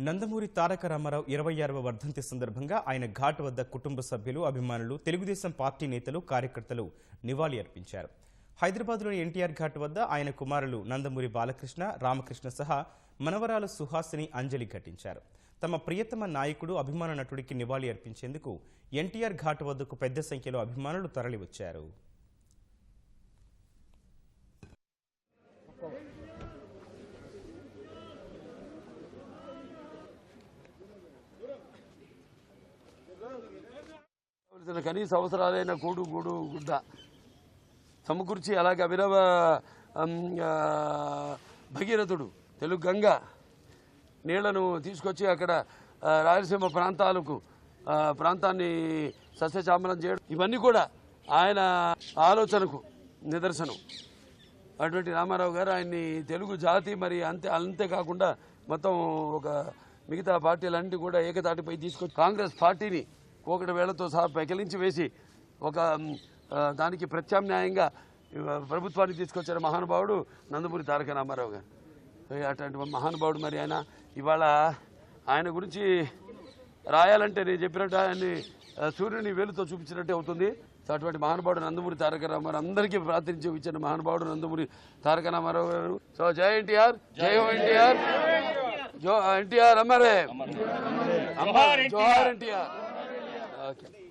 నందమూరి తారక రామారావు ఇరవై ఆరవ వర్ధంతి సందర్భంగా ఆయన ఘాట్ వద్ద కుటుంబ సభ్యులు అభిమానులు తెలుగుదేశం పార్టీ నేతలు కార్యకర్తలు నివాళి అర్పించారు. హైదరాబాద్లోని ఎన్టీఆర్ ఘాట్ వద్ద ఆయన కుమారులు నందమూరి బాలకృష్ణ రామకృష్ణ సహా మనవరాలు సుహాసిని అంజలి ఘటించారు. తమ ప్రియతమ నాయకుడు అభిమాన నటుడికి నివాళి అర్పించేందుకు ఎన్టీఆర్ ఘాట్ వద్దకు పెద్ద సంఖ్యలో అభిమానులు తరలివచ్చారు. కావలసిన కనీస అవసరాలైన కూడు గూడు గుడ్డ. సమకూర్చి అలాగే అభినవ భగీరథుడు తెలుగు గంగ నీళ్ళను తీసుకొచ్చి అక్కడ రాయలసీమ ప్రాంతాలకు ప్రాంతాన్ని సస్యశ్యామలం చేయడం. ఇవన్నీ కూడా ఆయన ఆలోచనకు నిదర్శనం. అటువంటి రామారావు గారు ఆయన్ని తెలుగు జాతి మరి అంతే అంతేకాకుండా మొత్తం ఒక మిగతా పార్టీలన్నీ కూడా ఏకతాటిపై తీసుకొచ్చి కాంగ్రెస్ పార్టీని ఒకటి వేళ్ళతో సహా పెకిలించి వేసి ఒక దానికి ప్రత్యామ్నాయంగా ప్రభుత్వాన్ని తీసుకొచ్చిన మహానుభావుడు నందమూరి తారక రామారావు గారు. అటువంటి మహానుభావుడు మరి ఆయన. ఇవాళ ఆయన గురించి రాయాలంటే నేను చెప్పినట్టు ఆయన్ని సూర్యుని వేలుతో చూపించినట్టే అవుతుంది. సో అటువంటి మహానుభావుడు నందమూరి తారక రామారావు అందరికీ ప్రాతినిధ్యం ఇచ్చిన మహానుభావుడు నందమూరి తారక రామారావు గారు. సో జై ఎన్టీఆర్ జై ఎన్టీఆర్. జో ఎన్టీఆర్ అమరే అమర్ జోహార్ ఎన్టీఆర్. Okay.